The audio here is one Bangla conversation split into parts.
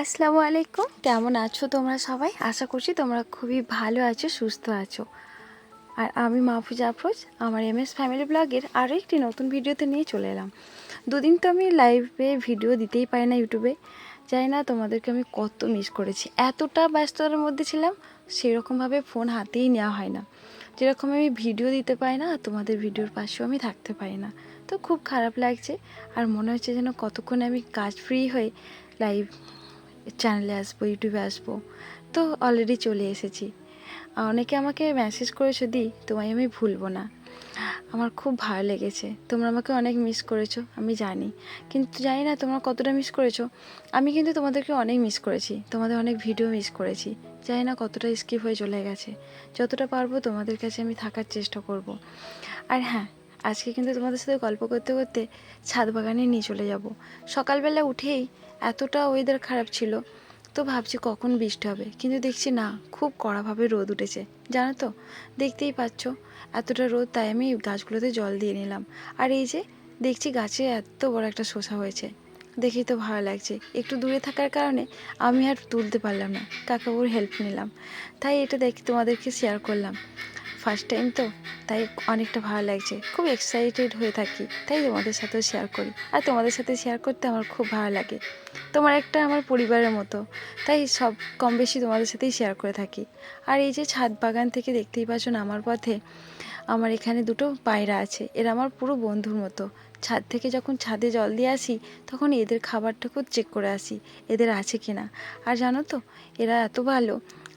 আসসালামু আলাইকুম। কেমন আছো তোমরা সবাই? আশা করছি তোমরা খুবই ভালো আছো, সুস্থ আছো। আর আমি মাহফুজ আফরোজ, আমার এম এস ফ্যামিলি ব্লগের আরও একটি নতুন ভিডিওতে নিয়ে চলে এলাম। দুদিন তো আমি লাইভে ভিডিও দিতেই পারি না ইউটিউবে। জানি না তোমাদেরকে আমি কত মিস করেছি। এতটা ব্যস্ততার মধ্যে ছিলাম, সেরকমভাবে ফোন হাতেই নেওয়া হয় না। যেরকম আমি ভিডিও দিতে পারি না, তোমাদের ভিডিওর পাশেও আমি থাকতে পারি না। তো খুব খারাপ লাগছে, আর মনে হচ্ছে যেন কতক্ষণে আমি কাজ ফ্রি হয়ে লাইভ চ্যানেলে আসব ইউটিউবে আসব। তো অলরেডি চলে এসেছি। অনেকে আমাকে মেসেজ করেছ, দি, তোমায় আমি ভুলবো না। আমার খুব ভালো লেগেছে। তোমরা আমাকে অনেক মিস করেছ, আমি জানি। কিন্তু জানি না তোমরা কতটা মিস করেছ। আমি কিন্তু তোমাদেরকে অনেক মিস করেছি। তোমাদের অনেক ভিডিও মিস করেছি। জানি না কতটা স্কিপ হয়ে চলে গেছে। যতটা পারব তোমাদের কাছে আমি থাকার চেষ্টা করব। আর হ্যাঁ আজকে কিন্তু তোমাদের সাথে গল্প করতে করতে ছাদ বাগানে নিয়ে চলে যাব। সকালবেলা উঠেই এতটা ওয়েদার খারাপ ছিল, তো ভাবছি কখন বৃষ্টি হবে। কিন্তু দেখছি না, খুব কড়াভাবে রোদ উঠেছে। জানো তো, দেখতেই পাচ্ছ, এতটা রোদ তাই আমি গাছগুলোতে জল দিয়ে নিলাম। আর এই যে, দেখছি গাছে এত বড় একটা শসা হয়েছে। দেখেই তো ভালো লাগছে। একটু দূরে থাকার কারণে আমি আর তুলতে পারলাম না। কাকাবুর হেল্প নিলাম। তাই এটা দেখি তোমাদেরকে শেয়ার করলাম। ফার্স্ট টাইম তো, তাই অনেকটা ভালো লাগছে। খুব এক্সাইটেড হয়ে থাকি, তাই তোমাদের সাথেও শেয়ার করি। আর তোমাদের সাথে শেয়ার করতে আমার খুব ভালো লাগে। তোমার একটা আমার পরিবারের মতো, তাই সব কম বেশি তোমাদের সাথেই শেয়ার করে থাকি। আর এই যে ছাদ বাগান থেকে দেখতেই পাচ্ছ আমার পথে আমার এখানে দুটো পায়রা আছে, এরা আমার পুরো বন্ধুর মতো। ছাদ থেকে যখন ছাদে জল দিয়ে আসি, তখন এদের খাবারটাকেও চেক করে আসি, এদের আছে কি না আর জানো তো, এরা এত ভালো,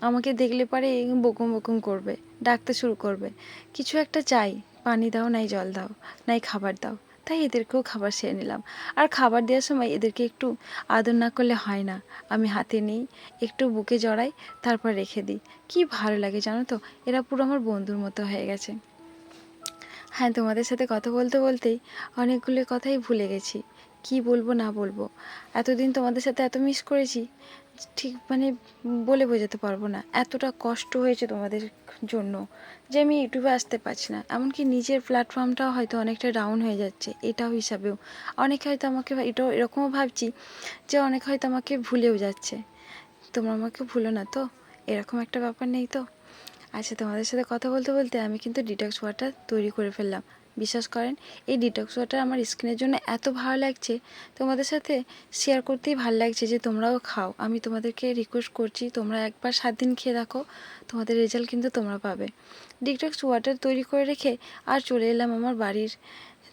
আমাকে দেখলে পরে বকুম বকুম করবে। ডাকতে শুরু করবে। কিছু একটা চাই, পানি দাও, নাই জল দাও, নাই খাবার দাও। তাই এদেরকেও খাবার সেরে নিলাম। আর খাবার দেওয়ার সময় এদেরকে একটু আদর না করলে হয় না। আমি হাতে নিই, একটু বুকে জড়াই, তারপর রেখে দিই। কি ভালো লাগে জানো তো? এরা পুরো আমার বন্ধুর মতো হয়ে গেছে। হ্যাঁ তোমাদের সাথে কথা বলতে বলতেই অনেকগুলো কথাই ভুলে গেছি। কি বলব, না বলব। এতদিন তোমাদের সাথে এত মিস করেছি, ঠিক মানে বলে বোঝাতে পারব না। এতটা কষ্ট হয়েছে তোমাদের জন্য যে আমি ইউটিউবে আসতে পারছি না। এমনকি নিজের প্ল্যাটফর্মটাও হয়তো অনেকটা ডাউন হয়ে যাচ্ছে, এটাও হিসাবেও। অনেকে হয়তো আমাকে এটাও এরকমও ভাবছি যে অনেক হয়তো আমাকে ভুলেও যাচ্ছে। তোমরা আমাকে ভুলো না তো? এরকম একটা ব্যাপার নেই তো? আচ্ছা তোমাদের সাথে কথা বলতে বলতে আমি কিন্তু ডিটক্স ওয়াটার তৈরি করে ফেললাম। বিশ্বাস করেন, এই ডিটক্স ওয়াটার আমার স্কিনের জন্য এত ভালো লাগছে। তোমাদের সাথে শেয়ার করতেই ভালো লাগছে যে তোমরাও খাও। আমি তোমাদেরকে রিকোয়েস্ট করছি, তোমরা একবার সাত দিন খেয়ে দেখো, তোমাদের রেজাল্ট কিন্তু তোমরা পাবে। ডিটক্স ওয়াটার তৈরি করে রেখে আর চলে এলাম আমার বাড়ির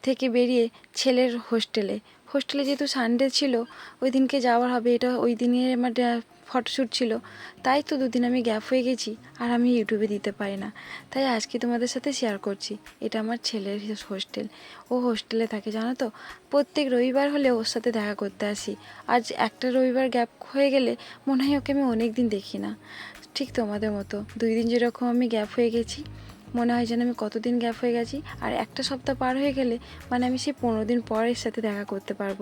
থেকে বেরিয়ে ছেলের হোস্টেলে হোস্টেলে যেহেতু সানডে ছিল, ওই দিনকে যাওয়ার হবে, এটা ওই দিনে আমার ফটোশ্যুট ছিল। তাই তো দুদিন আমি গ্যাপ হয়ে গেছি, আর আমি ইউটিউবে দিতে পারি না। তাই আজকে তোমাদের সাথে শেয়ার করছি। এটা আমার ছেলের হোস্টেল ও হোস্টেলে থাকে, জানো তো? প্রত্যেক রবিবার হলে ওর সাথে দেখা করতে আসি। আজ একটা রবিবার গ্যাপ হয়ে গেলে মনে হয় ওকে আমি অনেক দিন দেখি না। ঠিক তোমাদের মতো। দুই দিন যেরকম আমি গ্যাপ হয়ে গেছি মনে হয় যেন আমি কতদিন গ্যাপ হয়ে গেছি, আর একটা সপ্তাহ পার হয়ে গেলে মানে আমি সেই পনেরো দিন পর এর সাথে দেখা করতে পারব।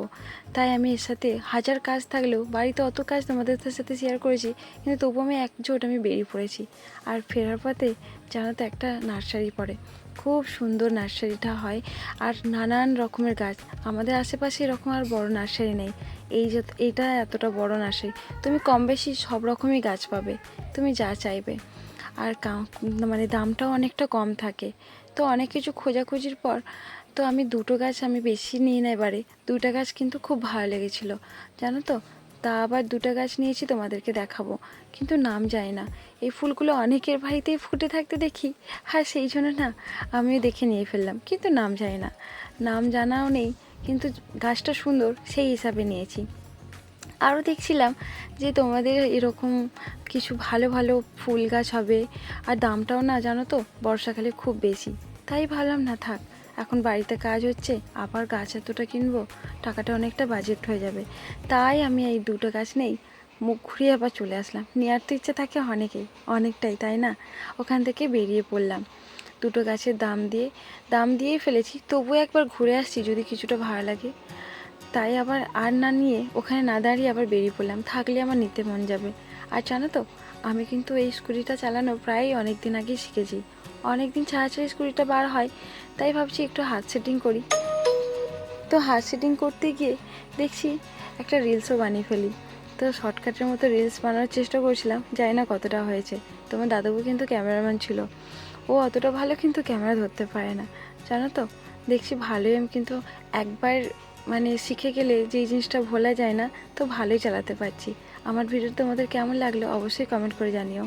তাই আমি এর সাথে হাজার কাজ থাকলেও বাড়িতে অত কাজ তোমাদের সাথে শেয়ার করেছি, কিন্তু তবু আমি একজোট আমি বেরিয়ে পড়েছি। আর ফেরার পথে জানো তো একটা নার্সারি পড়ে, খুব সুন্দর নার্সারিটা হয়। আর নানান রকমের গাছ, আমাদের আশেপাশে এরকম আর বড় নার্সারি নেই। এই যে এইটা এতটা বড় নার্সারি, তুমি কম বেশি সব রকমই গাছ পাবে, তুমি যা চাইবে। আর মানে দামটাও অনেকটা কম থাকে। তো অনেক কিছু খোঁজাখুঁজির পর তো আমি দুটো গাছ আমি বেশি নিই না এবারে। দুটো গাছ কিন্তু খুব ভালো লেগেছিলো। জানো তো? তা আবার দুটো গাছ নিয়েছি, তোমাদেরকে দেখাবো। কিন্তু নাম যায় না। এই ফুলগুলো অনেকের বাড়িতেই ফুটে থাকতে দেখি। হ্যাঁ সেই জন্য না, আমিও দেখে নিয়ে ফেললাম। কিন্তু নাম যায় না। নাম জানাও নেই, কিন্তু গাছটা সুন্দর, সেই হিসাবে নিয়েছি। আরও দেখছিলাম যে তোমাদের এরকম কিছু ভালো ভালো ফুল গাছ হবে। আর দামটাও না জানো তো? বর্ষাকালে খুব বেশি। তাই ভাবলাম, না থাক, এখন বাড়িতে কাজ হচ্ছে, আবার গাছ এতটা কিনবো, টাকাটা অনেকটা বাজেট হয়ে যাবে। তাই আমি এই দুটো গাছ নেই, মুখ ঘুরিয়ে আবার চলে আসলাম। নেওয়ার তো ইচ্ছে থাকে অনেকেই, অনেকটাই, তাই না? ওখান থেকে বেরিয়ে পড়লাম। দুটো গাছের দাম দিয়ে, দাম দিয়েই ফেলেছি। তবুও একবার ঘুরে আসছি যদি কিছুটা ভালো লাগে। তাই আবার আর না নিয়ে ওখানে না দাঁড়িয়ে আবার বেরিয়ে পড়লাম। থাকলে আমার নিতে মন যাবে। আর জানো তো, আমি কিন্তু এই স্কুটিটা চালানো প্রায় অনেক দিন আগেই শিখেছি। অনেক দিন ছাড়া ছাড়া স্কুটিটা বার হয়, তাই ভাবছি একটু হাত সেটিং করি। তো হাত সেটিং করতে গিয়ে দেখছি একটা রিলসও বানিয়ে ফেলি। তো শর্টকাটের মতো রিলস বানানোর চেষ্টা করছিলাম, জানি না কতটা হয়েছে। তোমার দাদাবু কিন্তু ক্যামেরাম্যান ছিল। ও অতটা ভালো কিন্তু ক্যামেরা ধরতে পারে না। জানো তো, দেখছি ভালোই আমি কিন্তু একবার মানে শিখে গেলে যে এই জিনিসটা ভোলা যায় না, তো ভালোই চালাতে পারছি। আমার ভিডিও তোমাদের কেমন লাগল অবশ্যই কমেন্ট করে জানিও।